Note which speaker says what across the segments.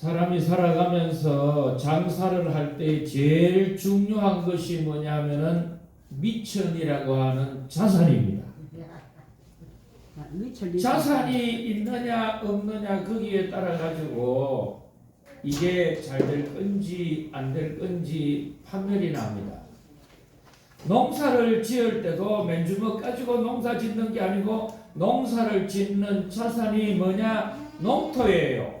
Speaker 1: 사람이 살아가면서 장사를 할 때 제일 중요한 것이 뭐냐면은 미천이라고 하는 자산입니다. 자산이 있느냐 없느냐 거기에 따라 가지고 이게 잘 될 건지 안 될 건지 판별이 납니다. 농사를 지을 때도 맨주먹 가지고 농사 짓는 게 아니고 농사를 짓는 자산이 뭐냐 농토예요.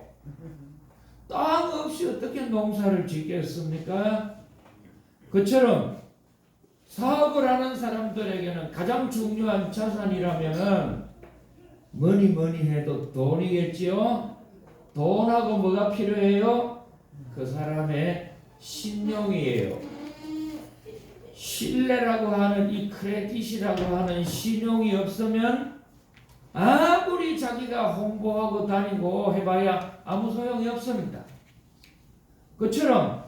Speaker 1: 땅 없이 어떻게 농사를 짓겠습니까? 그처럼 사업을 하는 사람들에게는 가장 중요한 자산이라면은 뭐니 뭐니 해도 돈이겠지요. 돈하고 뭐가 필요해요? 그 사람의 신용이에요. 신뢰라고 하는 이 크레딧이라고 하는 신용이 없으면 아무리 자기가 홍보하고 다니고 해봐야 아무 소용이 없습니다. 그처럼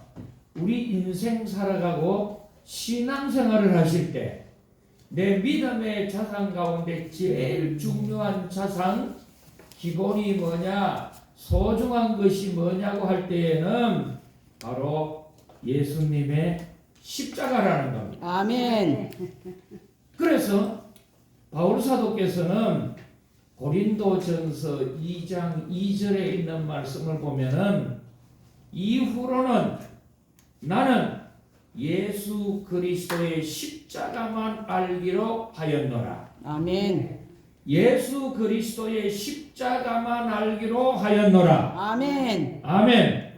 Speaker 1: 우리 인생 살아가고 신앙생활을 하실 때 내 믿음의 자산 가운데 제일 중요한 자산 기본이 뭐냐 소중한 것이 뭐냐고 할 때에는 바로 예수님의 십자가라는 겁니다.
Speaker 2: 아멘.
Speaker 1: 그래서 바울 사도께서는 고린도전서 2장 2절에 있는 말씀을 보면은 이후로는 나는 예수 그리스도의 십자가만 알기로 하였노라.
Speaker 2: 아멘.
Speaker 1: 예수 그리스도의 십자가만 알기로 하였노라.
Speaker 2: 아멘.
Speaker 1: 아멘.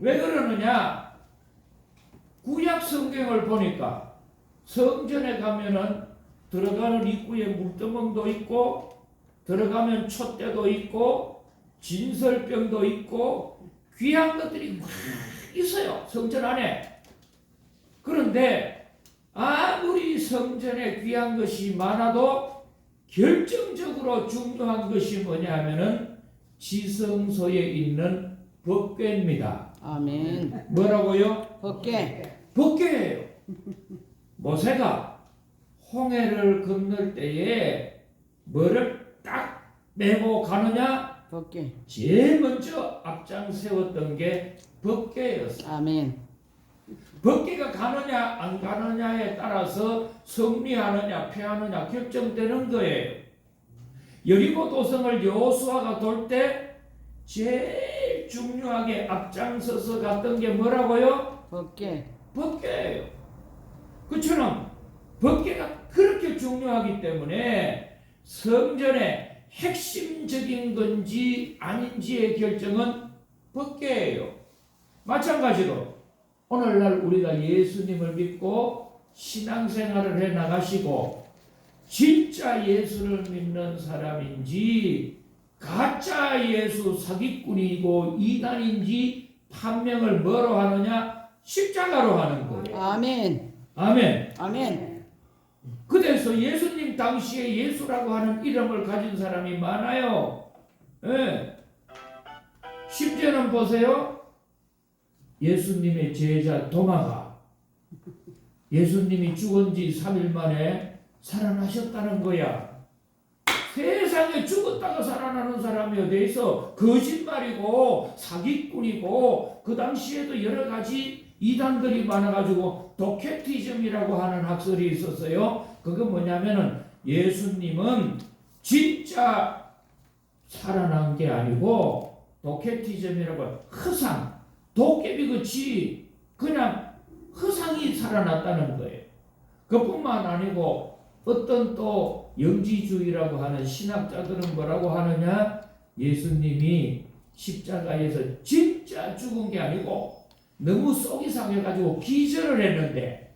Speaker 1: 왜 그러느냐? 구약 성경을 보니까 성전에 가면은 들어가는 입구에 물두멍도 있고 들어가면 촛대도 있고 진설병도 있고 귀한 것들이 막 있어요. 성전 안에. 그런데 아무리 성전에 귀한 것이 많아도 결정적으로 중요한 것이 뭐냐면은 지성소에 있는 법궤입니다.
Speaker 2: 아멘.
Speaker 1: 뭐라고요?
Speaker 2: 벗게.
Speaker 1: 법궤예요. 모세가 홍해를 건널 때에 뭐를 딱 메고 가느냐?
Speaker 2: 벗게.
Speaker 1: 제일 먼저 앞장 세웠던 게 법궤였어.
Speaker 2: 아멘.
Speaker 1: 법궤가 가느냐 안 가느냐에 따라서 승리하느냐 패하느냐 결정되는 거예요. 여리고 도성을 여호수아가 돌 때 제일 중요하게 앞장서서 갔던 게 뭐라고요?
Speaker 2: 벗게.
Speaker 1: 법궤예요. 그처럼 법궤가 그렇게 중요하기 때문에 성전의 핵심적인 건지 아닌지의 결정은 법궤예요. 마찬가지로 오늘날 우리가 예수님을 믿고 신앙생활을 해 나가시고 진짜 예수를 믿는 사람인지 가짜 예수 사기꾼이고 이단인지 판명을 뭐로 하느냐 십자가로 하는 거예요.
Speaker 2: 아멘.
Speaker 1: 아멘.
Speaker 2: 아멘.
Speaker 1: 그래서 예수님 당시에 예수라고 하는 이름을 가진 사람이 많아요. 예. 심지어는 보세요. 예수님의 제자 도마가 예수님이 죽은 지 3일 만에 살아나셨다는 거야. 세상에 죽었다가 살아나는 사람이 어디 있어? 거짓말이고 사기꾼이고 그 당시에도 여러 가지 이단들이 많아가지고 도케티즘이라고 하는 학설이 있었어요. 그거 뭐냐면은 예수님은 진짜 살아난 게 아니고 도케티즘이라고 허상, 도깨비 같이 그냥 허상이 살아났다는 거예요. 그뿐만 아니고 어떤 또 영지주의라고 하는 신학자들은 뭐라고 하느냐? 예수님이 십자가에서 진짜 죽은 게 아니고 너무 속이 상해가지고 기절을 했는데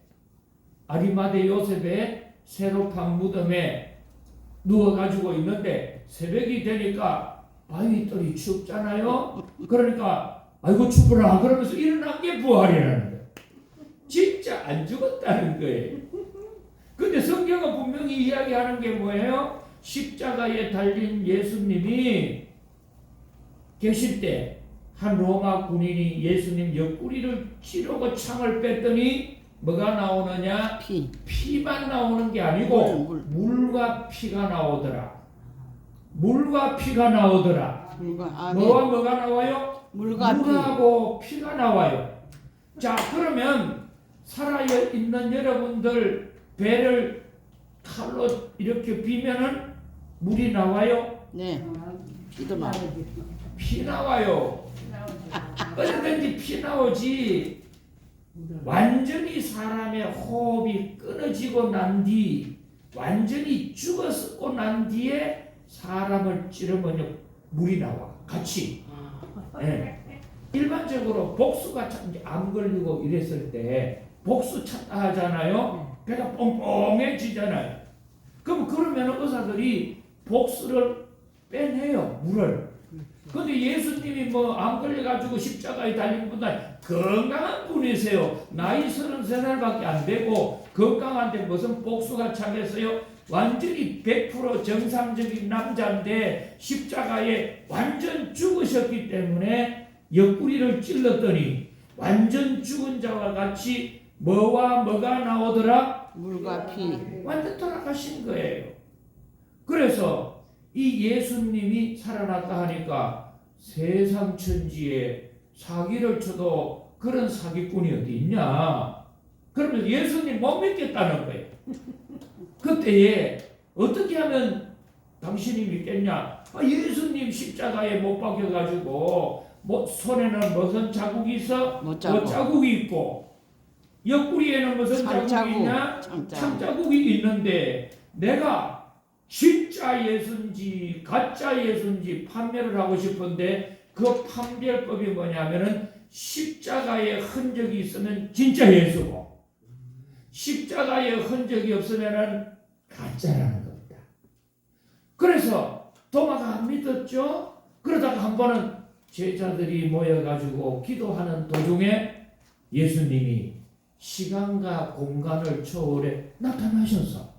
Speaker 1: 아리마대 요셉의 새로 판 무덤에 누워가지고 있는데 새벽이 되니까 바위털이 춥잖아요. 그러니까 아이고 추구라 그러면서 일어난 게 부활이라는 거예요. 진짜 안 죽었다는 거예요. 근데 성경은 분명히 이야기하는 게 뭐예요? 십자가에 달린 예수님이 계실 때 한 로마 군인이 예수님 옆구리를 찌르고 창을 뺐더니 뭐가 나오느냐?
Speaker 2: 피.
Speaker 1: 피만 나오는 게 아니고
Speaker 2: 물,
Speaker 1: 물과 피가 나오더라. 물과 피가 나오더라.
Speaker 2: 물과 아멘.
Speaker 1: 뭐와 뭐가 나와요?
Speaker 2: 물과 피.
Speaker 1: 물하고 피가 나와요. 자, 그러면 살아 있는 여러분들 배를 칼로 이렇게 비면은 물이 나와요?
Speaker 2: 네. 피도 나.
Speaker 1: 피 나와요. 어디든지 피 나오지. 완전히 사람의 호흡이 끊어지고 난 뒤, 완전히 죽었고 난 뒤에 사람을 찌르면 물이 나와. 같이. 예. 일반적으로 복수가 암 걸리고 이랬을 때 복수 찾다 하잖아요. 배가 뽕뽕해지잖아요. 그럼 그러면 의사들이 복수를 빼내요 물을. 근데 예수님이 뭐 암 걸려가지고 십자가에 달린 분다 건강한 분이세요. 나이 33살밖에 안 되고 건강한데 무슨 복수가 차겠어요? 완전히 100% 정상적인 남자인데 십자가에 완전 죽으셨기 때문에 옆구리를 찔렀더니 완전 죽은 자와 같이 뭐와 뭐가 나오더라?
Speaker 2: 물과 피.
Speaker 1: 완전 돌아가신 거예요. 그래서 이 예수님이 살아났다 하니까 세상 천지에 사기를 쳐도 그런 사기꾼이 어디 있냐? 그러면 예수님 못 믿겠다는 거예요. 그때에 어떻게 하면 당신이 믿겠냐? 아, 예수님 십자가에 못 박혀가지고 뭐 손에는 무슨 자국이 있어?
Speaker 2: 못
Speaker 1: 뭐. 자국이 있고 옆구리에는 무슨 자국이. 있냐?
Speaker 2: 창자국.
Speaker 1: 창자국이 있는데 내가 진짜 예수인지 가짜 예수인지 판별을 하고 싶은데 그 판별법이 뭐냐면은 십자가의 흔적이 있으면 진짜 예수고 십자가의 흔적이 없으면은 가짜라는 겁니다. 그래서 도마가 안 믿었죠. 그러다가 한 번은 제자들이 모여가지고 기도하는 도중에 예수님이 시간과 공간을 초월해 나타나셔서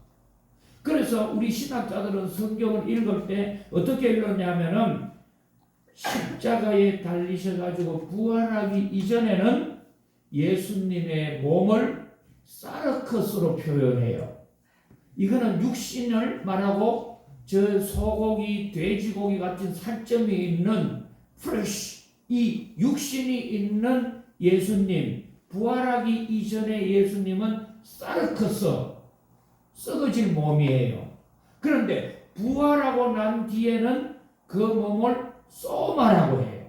Speaker 1: 그래서 우리 신학자들은 성경을 읽을 때 어떻게 읽었냐면은 십자가에 달리셔가지고 부활하기 이전에는 예수님의 몸을 사르커스로 표현해요. 이거는 육신을 말하고 저 소고기, 돼지고기 같은 살점이 있는 프레쉬 이 육신이 있는 예수님 부활하기 이전의 예수님은 사르커스 썩어질 몸이에요. 그런데 부활하고 난 뒤에는 그 몸을 소마라고 해요.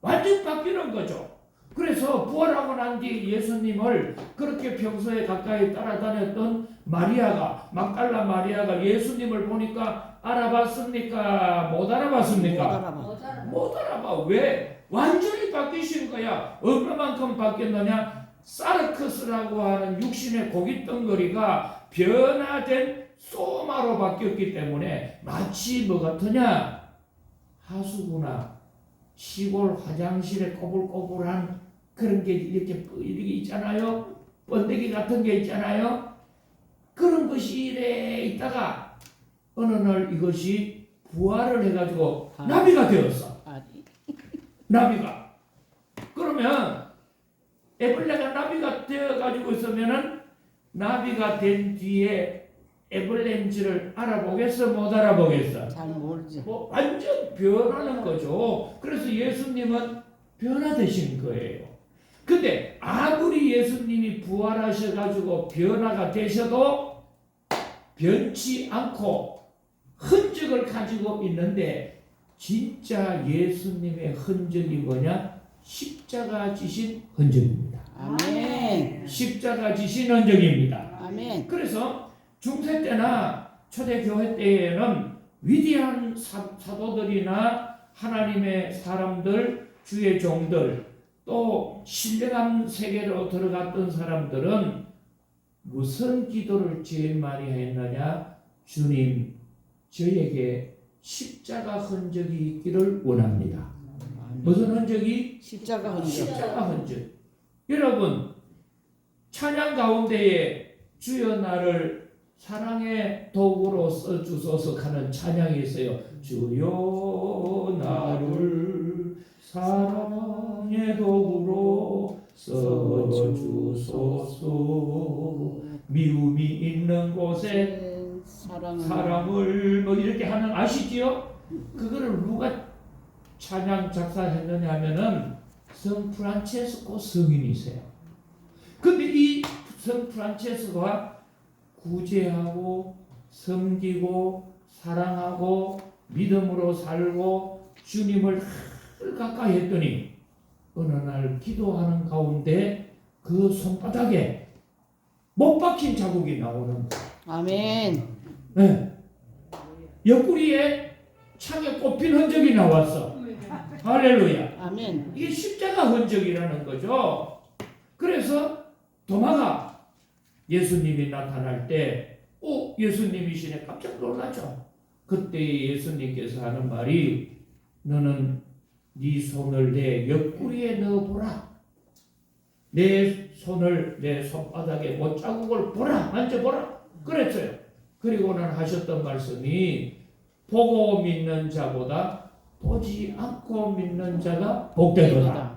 Speaker 1: 완전 바뀌는 거죠. 그래서 부활하고 난 뒤에 예수님을 그렇게 평소에 가까이 따라다녔던 마리아가 막달라 마리아가 예수님을 보니까 알아봤습니까?
Speaker 2: 못못
Speaker 1: 알아봤습니까?
Speaker 2: 알아봐.
Speaker 1: 못 알아봐. 왜? 완전히 바뀌신 거야. 얼마만큼 바뀌었느냐? 사르크스라고 하는 육신의 고기 덩어리가 변화된 소마로 바뀌었기 때문에 마치 뭐 같으냐? 하수구나 시골 화장실에 꼬불꼬불한 그런 게 이렇게 뿌- 이렇게 있잖아요. 번데기 같은 게 있잖아요. 그런 것이 이래 있다가 어느 날 이것이 부활을 해가지고
Speaker 2: 아.
Speaker 1: 나비가 되었어.
Speaker 2: 아,
Speaker 1: 나비가. 그러면 애벌레가 나비가 되어가지고 있으면은 나비가 된 뒤에 애벌레인지를 알아보겠어 못 알아보겠어?
Speaker 2: 잘 모르지.
Speaker 1: 뭐 완전 변하는 거죠. 그래서 예수님은 변화되신 거예요. 근데 아무리 예수님이 부활하셔가지고 변화가 되셔도 변치 않고 흔적을 가지고 있는데 진짜 예수님의 흔적이 뭐냐? 십자가 지신 흔적입니다.
Speaker 2: 아멘.
Speaker 1: 십자가 지신 흔적입니다.
Speaker 2: 아멘.
Speaker 1: 그래서 중세 때나 초대 교회 때에는 위대한 사, 사도들이나 하나님의 사람들, 주의 종들, 또 신령한 세계로 들어갔던 사람들은 무슨 기도를 제일 많이 했느냐? 주님, 저에게 십자가 흔적이 있기를 원합니다. 무슨 흔적이?
Speaker 2: 십자가 흔적.
Speaker 1: 십자가 흔적. 여러분 찬양 가운데에 주여 나를 사랑의 도구로 써주소서 하는 찬양이 있어요. 주여 나를 사랑의 도구로 써주소서 미움이 있는 곳에
Speaker 2: 사랑을
Speaker 1: 뭐 이렇게 하는 아시지요? 그거를 누가 찬양 작사했느냐 하면은 성 프란체스코 성인이세요. 근데 이 성 프란체스코가 구제하고 섬기고 사랑하고 믿음으로 살고 주님을 늘 가까이 했더니 어느 날 기도하는 가운데 그 손바닥에 못 박힌 자국이 나오는 거예요.
Speaker 2: 아멘.
Speaker 1: 네. 옆구리에 창에 꼽힌 흔적이 나왔어. 할렐루야.
Speaker 2: 아멘.
Speaker 1: 이게 십자가 흔적이라는 거죠. 그래서 도마가 예수님이 나타날 때, 오, 예수님이시네. 깜짝 놀라죠. 그때 예수님께서 하는 말이, 너는 네 손을 내 옆구리에 넣어보라. 내 손을 내 손바닥에 못자국을 보라. 만져보라. 그랬어요. 그리고는 하셨던 말씀이, 보고 믿는 자보다 보지 않고 믿는 자가 복되도다.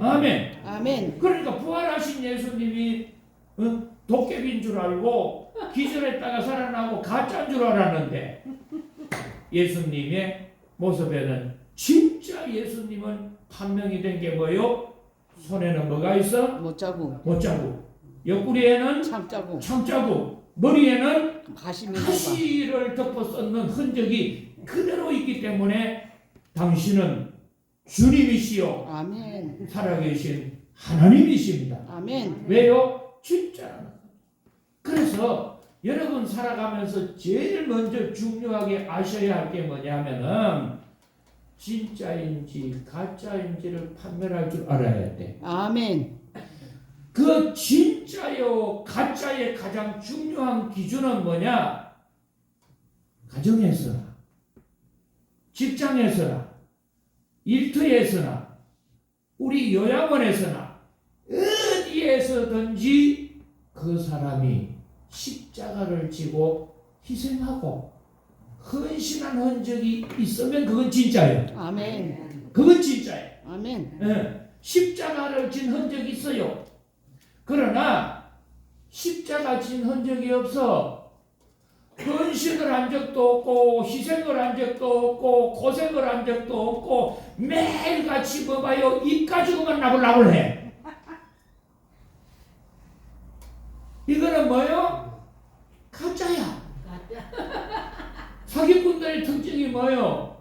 Speaker 1: 아멘.
Speaker 2: 아멘.
Speaker 1: 그러니까 부활하신 예수님이 어? 도깨비인 줄 알고 기절했다가 살아나고 가짜인 줄 알았는데 예수님의 모습에는 진짜 예수님은 판명이 된 게 뭐요? 손에는 뭐가 있어?
Speaker 2: 못 자고
Speaker 1: 못자국 옆구리에는
Speaker 2: 참 자고
Speaker 1: 창자국 머리에는 가시를 덮어 썼는 흔적이 그대로 있기 때문에 당신은 주님이시요
Speaker 2: 봐. 아멘.
Speaker 1: 살아계신 하나님이십니다.
Speaker 2: 아멘.
Speaker 1: 왜요? 거예요. 그래서 여러분 살아가면서 제일 먼저 중요하게 아셔야 할 게 뭐냐면은 진짜인지 가짜인지를 판별할 줄 알아야 돼.
Speaker 2: 아멘.
Speaker 1: 그 진짜요 가짜의 가장 중요한 기준은 뭐냐? 가정에서나 직장에서나 일터에서나 우리 요양원에서나 어디에서든지 그 사람이 십자가를 지고 희생하고 헌신한 흔적이 있으면 그건 진짜예요.
Speaker 2: 아멘.
Speaker 1: 그건 진짜예요.
Speaker 2: 아멘.
Speaker 1: 예, 십자가를 진 흔적이 있어요. 그러나 십자가 진 흔적이 없어. 헌신을 한 적도 없고 희생을 한 적도 없고 고생을 한 적도 없고 매일같이 뭐 봐요 입 가지고만 나불나불 해. 이거는 뭐요? 가짜야. 사기꾼들의 특징이 뭐요?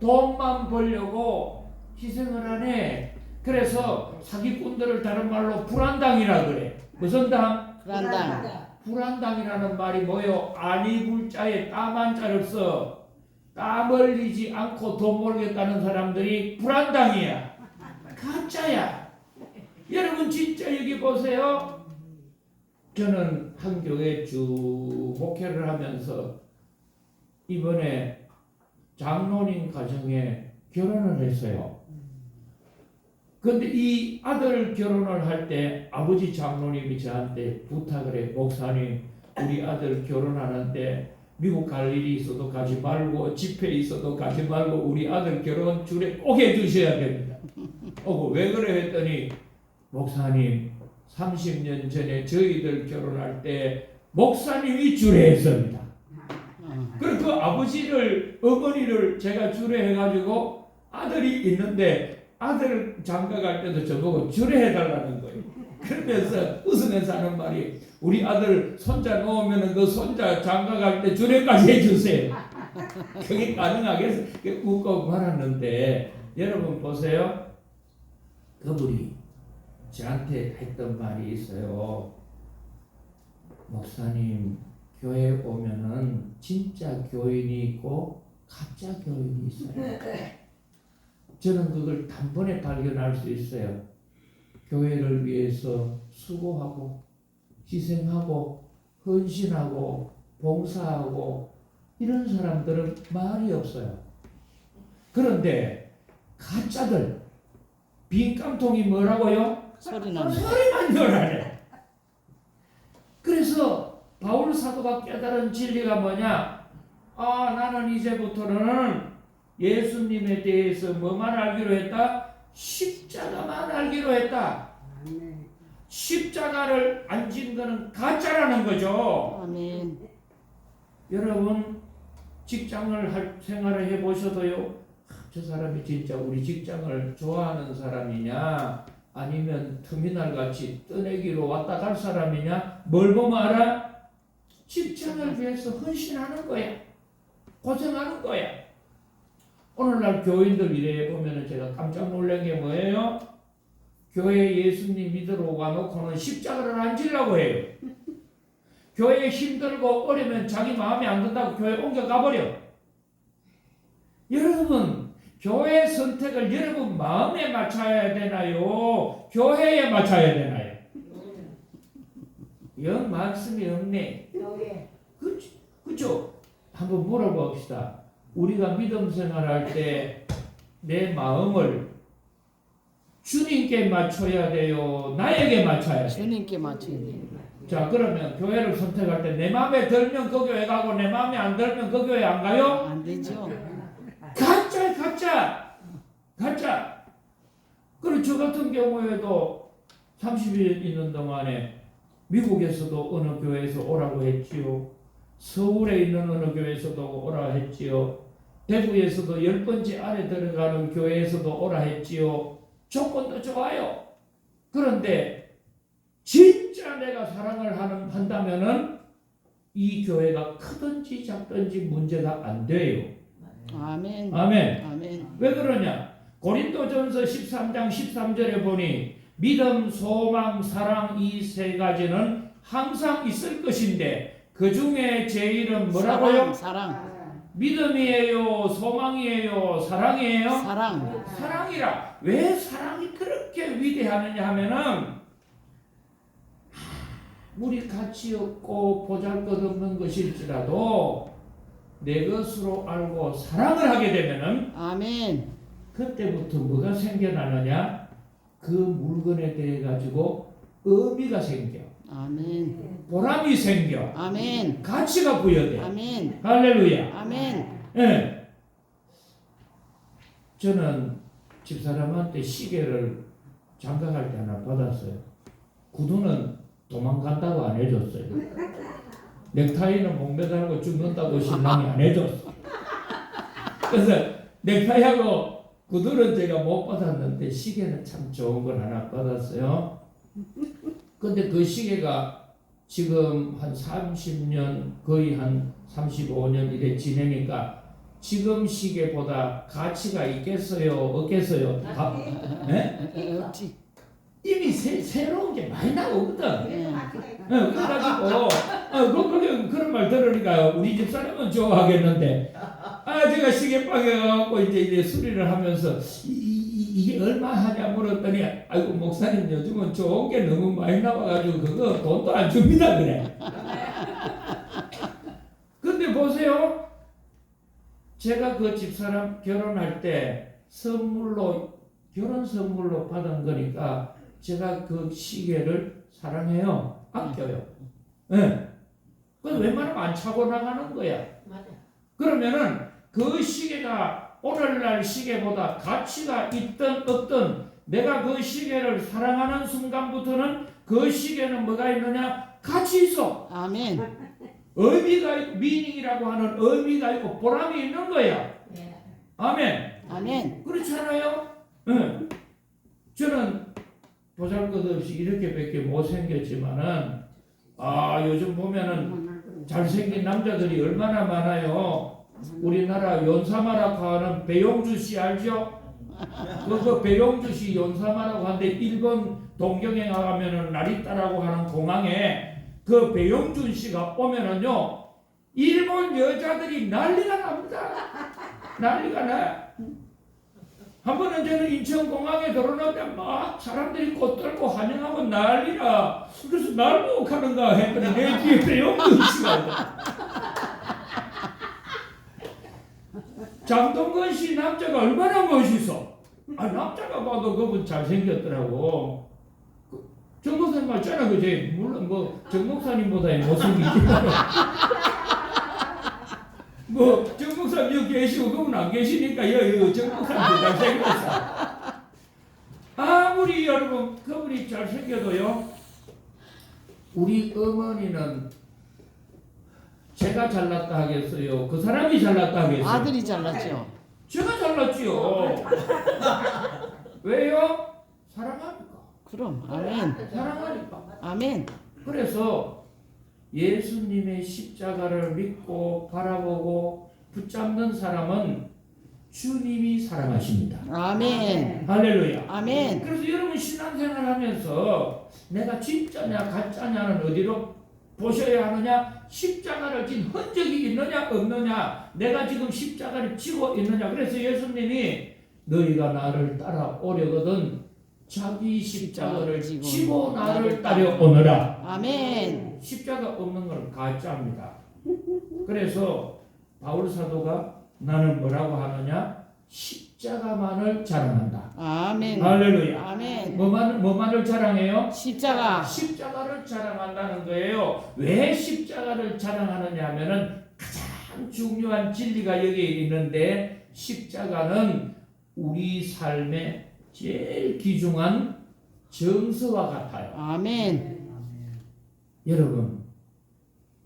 Speaker 1: 돈만 벌려고 희생을 하네. 그래서 사기꾼들을 다른 말로 불안당이라 그래. 무슨 당?
Speaker 2: 불안당.
Speaker 1: 불안당이라는 말이 뭐요? 아니 불자에 따만 자로서 땀 흘리지 않고 돈 벌겠다는 사람들이 불안당이야. 가짜야. 여러분 진짜 여기 보세요. 저는 한 교회 쭉 목회를 하면서 이번에 장로님 가정에 결혼을 했어요. 근데 이 아들 결혼을 할 때 아버지 장로님이 저한테 부탁을 해 목사님 우리 아들 결혼하는데 미국 갈 일이 있어도 가지 말고 집회 있어도 가지 말고 우리 아들 결혼 줄에 꼭 해주셔야 됩니다. 어, 왜 그래 했더니 목사님 30년 전에 저희들 결혼할 때 목사님이 주례했습니다.
Speaker 2: 어.
Speaker 1: 그리고 그 아버지를 어머니를 제가 주례해가지고 아들이 있는데 아들 장가 갈 때도 저보고 주례해달라는 거예요. 그러면서 웃으면서 하는 말이 우리 아들 손자 놓으면 그 손자 장가 갈 때 주례까지 해주세요. 그게 가능하겠어? 웃고 말았는데 여러분 보세요. 그분이 저한테 했던 말이 있어요. 목사님 교회 오면은 진짜 교인이 있고 가짜 교인이 있어요. 저는 그걸 단번에 발견할 수 있어요. 교회를 위해서 수고하고 희생하고 헌신하고 봉사하고 이런 사람들은 말이 없어요. 그런데 가짜들 빈 깡통이 뭐라고요?
Speaker 2: 소리 나네.
Speaker 1: 소리만 열하네. 그래서 바울 사도가 깨달은 진리가 뭐냐? 아 나는 이제부터는 예수님에 대해서 뭐만 알기로 했다? 십자가만 알기로 했다. 십자가를 안 진 거는 가짜라는 거죠.
Speaker 2: 아멘.
Speaker 1: 여러분 직장을 할 생활을 해 보셔도요 저 사람이 진짜 우리 직장을 좋아하는 사람이냐 아니면 터미널 같이 떠내기로 왔다 갈 사람이냐 뭘 보면 알아? 직장을 위해서 헌신하는 거야 고생하는 거야 오늘날 교인들 이래 보면은 제가 깜짝 놀란 게 뭐예요? 교회 예수님 믿으러 와놓고는 십자가를 안 지려고 해요 교회 힘들고 어려면 자기 마음에 안 든다고 교회 옮겨 가버려 여러분 교회 선택을 여러분 마음에 맞춰야 되나요? 교회에 맞춰야 되나요? 영 말씀이 없네. 그죠? 그죠? 한번 물어봅시다. 우리가 믿음 생활할 때 내 마음을 주님께 맞춰야 돼요? 나에게 맞춰야 돼요?
Speaker 2: 주님께 맞춰야 돼.
Speaker 1: 자 그러면 교회를 선택할 때 내 마음에 들면 그 교회 가고 내 마음에 안 들면 그 교회 안 가요?
Speaker 2: 안 되죠.
Speaker 1: 가짜 가짜 가짜 그리고 저 같은 경우에도 30일 있는 동안에 미국에서도 어느 교회에서 오라고 했지요 서울에 있는 어느 교회에서도 오라 했지요 대구에서도 열 번째 안에 들어가는 교회에서도 오라 했지요 조건도 좋아요 그런데 진짜 내가 사랑을 하는 한다면은 이 교회가 크든지 작든지 문제가 안 돼요
Speaker 2: 아멘.
Speaker 1: 아멘
Speaker 2: 아멘.
Speaker 1: 왜 그러냐? 고린도전서 13장 13절에 보니 믿음, 소망, 사랑 이 세 가지는 항상 있을 것인데 그 중에 제일은 뭐라고요?
Speaker 2: 사랑, 사랑,
Speaker 1: 믿음이에요, 소망이에요, 사랑이에요?
Speaker 2: 사랑.
Speaker 1: 사랑이라. 왜 사랑이 그렇게 위대하느냐 하면은 우리 가치 없고 보잘것없는 것일지라도 내 것으로 알고 사랑을 하게 되면은
Speaker 2: 아멘.
Speaker 1: 그때부터 뭐가 생겨나느냐? 그 물건에 대해 가지고 의미가 생겨.
Speaker 2: 아멘.
Speaker 1: 보람이 생겨.
Speaker 2: 아멘.
Speaker 1: 가치가 부여돼.
Speaker 2: 아멘.
Speaker 1: 할렐루야.
Speaker 2: 아멘.
Speaker 1: 예. 저는 집사람한테 시계를 장가갈 때 하나 받았어요. 구두는 도망간다고 안 해줬어요. 넥타이는 목 매달고 죽는다고 신랑이 안 해줬어. 그래서 넥타이하고 구두는 제가 못 받았는데 시계는 참 좋은 걸 하나 받았어요. 근데 그 시계가 지금 한 30년 거의 한 35년 이래 지내니까 지금 시계보다 가치가 있겠어요? 없겠어요? 가, 예?
Speaker 2: 어, 없지.
Speaker 1: 이미 새, 새로운 게 많이 나오거든.
Speaker 2: 예.
Speaker 1: 어, 그래가지고 어, 그, 그, 그런 말 들으니까 우리 집 사람은 좋아하겠는데 아 제가 시계방에 가고 이제, 이제 수리를 하면서 이, 이, 이게 얼마 하냐 물었더니 아이고 목사님 요즘은 좋은 게 너무 많이 나와가지고 그거 돈도 안 줍니다 그래. 근데 보세요. 제가 그 집사람 결혼할 때 선물로 결혼 선물로 받은 거니까 제가 그 시계를 사랑해요. 아껴요. 예. 그 웬만하면 안 차고 나가는 거야. 그러면은 그 시계가 오늘날 시계보다 가치가 있든 없든 내가 그 시계를 사랑하는 순간부터는 그 시계는 뭐가 있느냐? 가치 있어.
Speaker 2: 아멘.
Speaker 1: 의미가 있고 미닝이라고 하는 의미가 있고 보람이 있는 거야. 아멘.
Speaker 2: 아멘.
Speaker 1: 그렇잖아요. 응. 저는 보잘것없이 이렇게밖에 못 생겼지만은 아 요즘 보면은 잘생긴 남자들이 얼마나 많아요. 우리나라 연사마라고 하는 배용주 씨 알죠? 그, 그 배용주 씨 연사마라고 하는데 일본 동경에 가면은 나리따라고 하는 공항에 그 배용준 씨가 오면은요 일본 여자들이 난리가 납니다. 난리가 나. 한 번은 저는 인천공항에 들어오는데 막 사람들이 꽃 들고 환영하고 난리라. 그래서 날 보고 가는가 했더니 내 뒤에 배용준 씨가 있다. 장동건 씨 남자가 얼마나 멋있어. 아 남자가 봐도 그분 잘생겼더라고. 그, 정 목사님 맞잖아 그제 물론 뭐 정 목사님보다 못생기지만 뭐정 목사님 여기 계시고 그분 안 계시니까 여 정 목사님 잘생겼어. 아무리 여러분 그분이 잘생겨도요 우리 어머니는 제가 잘났다 하겠어요 그 사람이 잘났다 하겠어요
Speaker 2: 아들이 잘났죠.
Speaker 1: 제가 잘났지요. 왜요? 사랑하니까.
Speaker 2: 그럼 아멘.
Speaker 1: 사랑하니까.
Speaker 2: 아멘.
Speaker 1: 그래서 예수님의 십자가를 믿고 바라보고 붙잡는 사람은 주님이 사랑하십니다.
Speaker 2: 아멘.
Speaker 1: 할렐루야.
Speaker 2: 아멘.
Speaker 1: 그래서 여러분 신앙생활 하면서 내가 진짜냐 가짜냐는 어디로 보셔야 하느냐 십자가를 진 흔적이 있느냐 없느냐 내가 지금 십자가를 지고 있느냐. 그래서 예수님이 너희가 나를 따라오려거든 자기 십자가를
Speaker 2: 지고
Speaker 1: 지고 나를 따라오너라.
Speaker 2: 아멘.
Speaker 1: 십자가 없는 건 가짜입니다. 그래서 바울 사도가 나는 뭐라고 하느냐? 십 자가만을 자랑한다
Speaker 2: 아멘.
Speaker 1: 할렐루야
Speaker 2: 아멘.
Speaker 1: 뭐만, 뭐만을 자랑해요?
Speaker 2: 십자가.
Speaker 1: 십자가를 자랑한다는 거예요. 왜 십자가를 자랑하느냐 하면은 가장 중요한 진리가 여기에 있는데 십자가는 우리 삶의 제일 귀중한 정서와 같아요.
Speaker 2: 아멘.
Speaker 1: 여러분,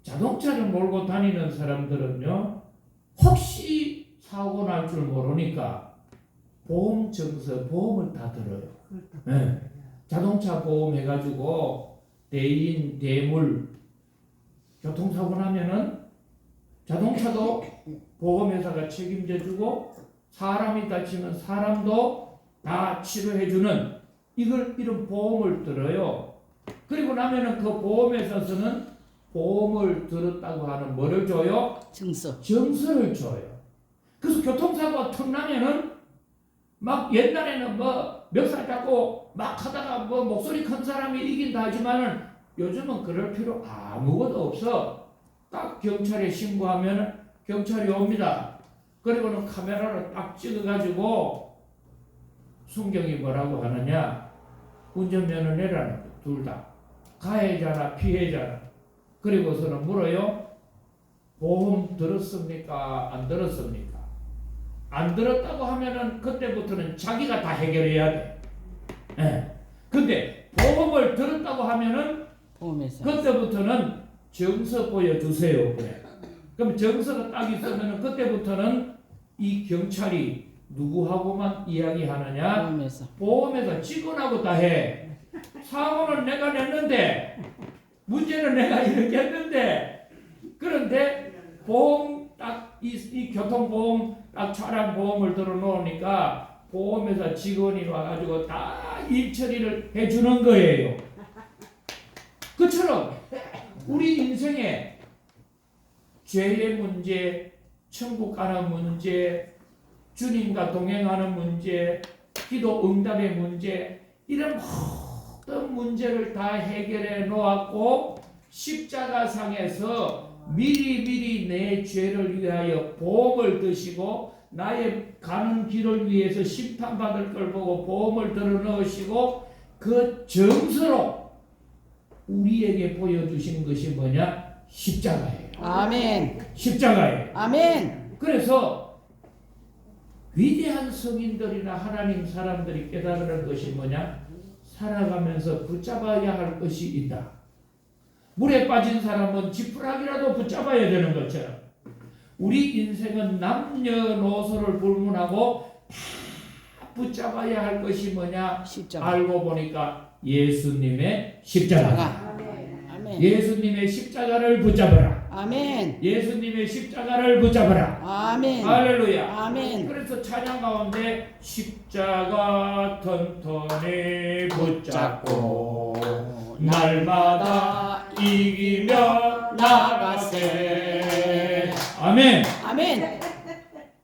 Speaker 1: 자동차를 몰고 다니는 사람들은요, 혹시 사고 날 줄 모르니까 보험 정서, 보험을 다 들어요. 네. 자동차 보험 해가지고 대인, 대물, 교통사고 나면은 자동차도 보험회사가 책임져주고 사람이 다치면 사람도 다 치료해주는 이걸 이런 보험을 들어요. 그리고 나면은 그 보험회사에서는 보험을 들었다고 하는 뭐를 줘요?
Speaker 2: 증서.
Speaker 1: 점수를 줘요. 그래서 교통사고가 턱 나면은 막 옛날에는 뭐 멱살 잡고 막 하다가 뭐 목소리 큰 사람이 이긴다 하지만은 요즘은 그럴 필요 아무것도 없어. 딱 경찰에 신고하면 경찰이 옵니다. 그리고는 카메라로 딱 찍어가지고 순경이 뭐라고 하느냐 운전면허 내라는 거, 둘 다. 가해자나 피해자나. 그리고서는 물어요. 보험 들었습니까? 안 들었습니까? 안 들었다고 하면은 그때부터는 자기가 다 해결해야 돼. 예. 근데 보험을 들었다고 하면은
Speaker 2: 보험회사.
Speaker 1: 그때부터는 정서 보여주세요. 그래. 그럼 정서가 딱 있으면은 그때부터는 이 경찰이 누구하고만 이야기하느냐?
Speaker 2: 보험회사.
Speaker 1: 보험에서 직원하고 다 해. 사고는 내가 냈는데 문제는 내가 이렇게 했는데 그런데 보험 딱 이 이 교통보험 딱 차량 보험을 들어놓으니까 보험회사 직원이 와가지고 다 일처리를 해주는 거예요. 그처럼 우리 인생에 죄의 문제, 천국 가는 문제, 주님과 동행하는 문제, 기도 응답의 문제 이런 모든 문제를 다 해결해 놓았고 십자가 상에서 미리 미리 내 죄를 위하여 보험을 드시고 나의 가는 길을 위해서 심판받을 걸 보고 보험을 들어 넣으시고 그 정서로 우리에게 보여주신 것이 뭐냐 십자가예요.
Speaker 2: 아멘.
Speaker 1: 십자가예요.
Speaker 2: 아멘.
Speaker 1: 그래서 위대한 성인들이나 하나님 사람들이 깨달은 것이 뭐냐? 살아가면서 붙잡아야 할 것이 있다. 물에 빠진 사람은 지푸라기라도 붙잡아야 되는 것처럼 우리 인생은 남녀노소를 불문하고 다 붙잡아야 할 것이 뭐냐?
Speaker 2: 십자가.
Speaker 1: 알고 보니까 예수님의 십자가.
Speaker 2: 아멘.
Speaker 1: 예수님의 십자가를 붙잡아라.
Speaker 2: 아멘.
Speaker 1: 예수님의 십자가를 붙잡아라.
Speaker 2: 아멘.
Speaker 1: 할렐루야.
Speaker 2: 아멘.
Speaker 1: 그래서 찬양 가운데 십자가 튼튼히 붙잡고 날마다 이기며 나가세 아멘
Speaker 2: 아멘.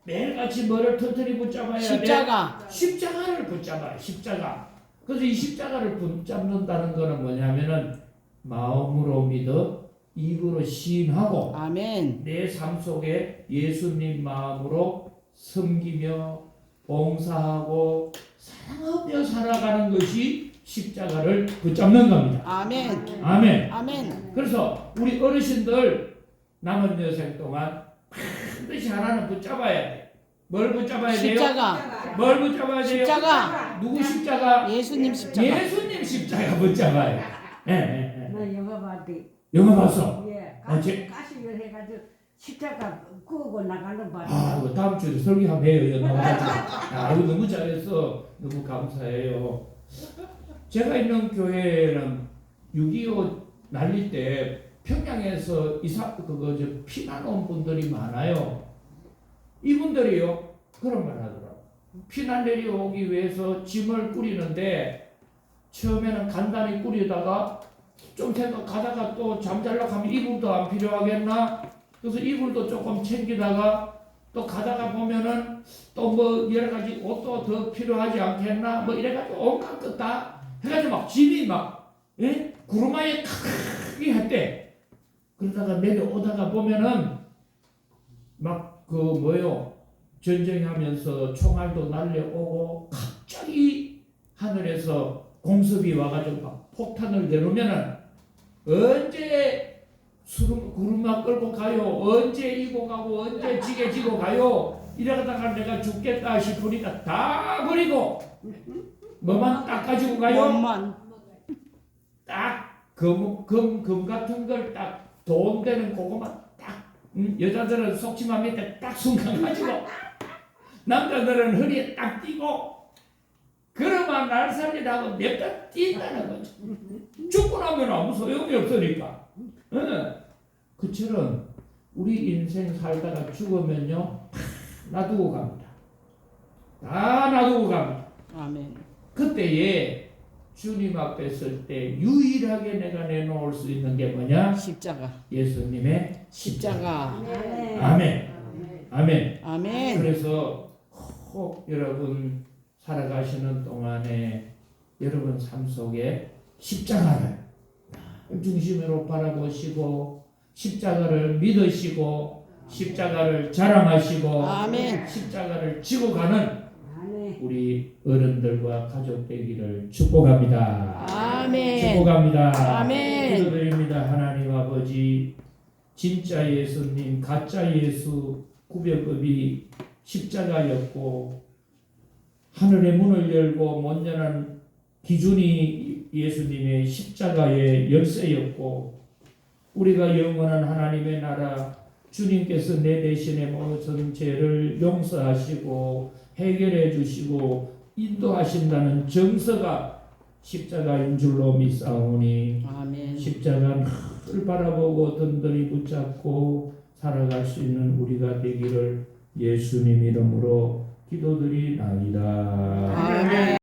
Speaker 1: 매일같이 뭐를 튼튼히 붙잡아야 돼?
Speaker 2: 십자가.
Speaker 1: 십자가를 붙잡아요 십자가 그래서 이 십자가를 붙잡는다는 거는 뭐냐면은 마음으로 믿어 입으로 시인하고
Speaker 2: 아멘.
Speaker 1: 내 삶 속에 예수님 마음으로 섬기며 봉사하고 사랑하며 살아가는 것이 십자가를 붙잡는 겁니다.
Speaker 2: 아멘.
Speaker 1: 아멘.
Speaker 2: 아멘.
Speaker 1: 그래서 우리 어르신들 남은 여생 동안 반드시 하나는 붙잡아야 돼. 뭘 붙잡아야 돼요?
Speaker 2: 십자가.
Speaker 1: 뭘 붙잡아야 돼요?
Speaker 2: 십자가.
Speaker 1: 누구 십자가?
Speaker 2: 예수님 십자가.
Speaker 1: 예수님 십자가 붙잡아야 돼. 예, 예, 예.
Speaker 3: 나 영화 봤대.
Speaker 1: 영화 봤어?
Speaker 3: 예.
Speaker 1: 어, 제-
Speaker 3: 가시, 가시를 해가지고
Speaker 2: 십자가 구고 나가는 바람에
Speaker 1: 아, 이거 다음 주에 설교 한번 해요. 이거 나와가지고. 아, 이거 너무 잘했어. 너무 감사해요. 제가 있는 교회는 6.25 날릴 때 평양에서 이사, 그거, 저, 피난 온 분들이 많아요. 이분들이요, 그런 말 하더라고. 피난 내려오기 위해서 짐을 꾸리는데, 처음에는 간단히 꾸리다가, 좀 생각하다가 또 잠잘라 하면 이불도 안 필요하겠나? 그래서 이불도 조금 챙기다가 또 가다가 보면은 또 뭐 여러 가지 옷도 더 필요하지 않겠나 뭐 이래가지고 온갖 것다 해가지고 막 짐이 막 예? 구루마에 크게 했대 그러다가 내려오다가 보면은 막 그 뭐요 전쟁하면서 총알도 날려오고 갑자기 하늘에서 공습이 와가지고 막 폭탄을 내놓으면은 언제 수름 구름만 끌고 가요. 언제 이고 가고 언제 지게 지고 가요. 이러다가 내가 죽겠다 싶으니까 다 버리고 뭐만 딱 가지고 가요.
Speaker 2: 몸만
Speaker 1: 딱 금 금 금 같은 걸 딱 돈 되는 그거만 딱 음, 여자들은 속치마 밑에 딱 순간 가지고 남자들은 허리에 딱 띄고 그러면 날 살리라고 냅다 뛴다는 거죠. 죽고 나면 아무 소용이 없으니까. 예. 그처럼 우리 인생 살다가 죽으면요 다 놔두고 갑니다. 다 놔두고 갑니다.
Speaker 2: 아멘
Speaker 1: 그때에 주님 앞에 설 때 유일하게 내가 내놓을 수 있는 게 뭐냐?
Speaker 2: 십자가
Speaker 1: 예수님의
Speaker 2: 십자가
Speaker 1: 아멘. 아멘.
Speaker 2: 아멘
Speaker 1: 그래서 꼭 여러분 살아가시는 동안에 여러분 삶 속에 십자가를 중심으로 바라보시고 십자가를 믿으시고 십자가를 자랑하시고
Speaker 2: 아멘.
Speaker 1: 십자가를 지고 가는 우리 어른들과 가족 되기를 축복합니다.
Speaker 2: 아멘
Speaker 1: 축복합니다.
Speaker 2: 아멘.
Speaker 1: 기도드립니다. 하나님 아버지 진짜 예수님 가짜 예수 구별법이 십자가였고 하늘의 문을 열고 못 여는 기준이 예수님의 십자가의 열쇠였고 우리가 영원한 하나님의 나라 주님께서 내 대신에 모든 죄를 용서하시고 해결해 주시고 인도하신다는 정서가 십자가인 줄로 믿사오니
Speaker 2: 아멘
Speaker 1: 십자가 늘 바라보고 든든히 붙잡고 살아갈 수 있는 우리가 되기를 예수님 이름으로 기도드리나이다.
Speaker 2: 아멘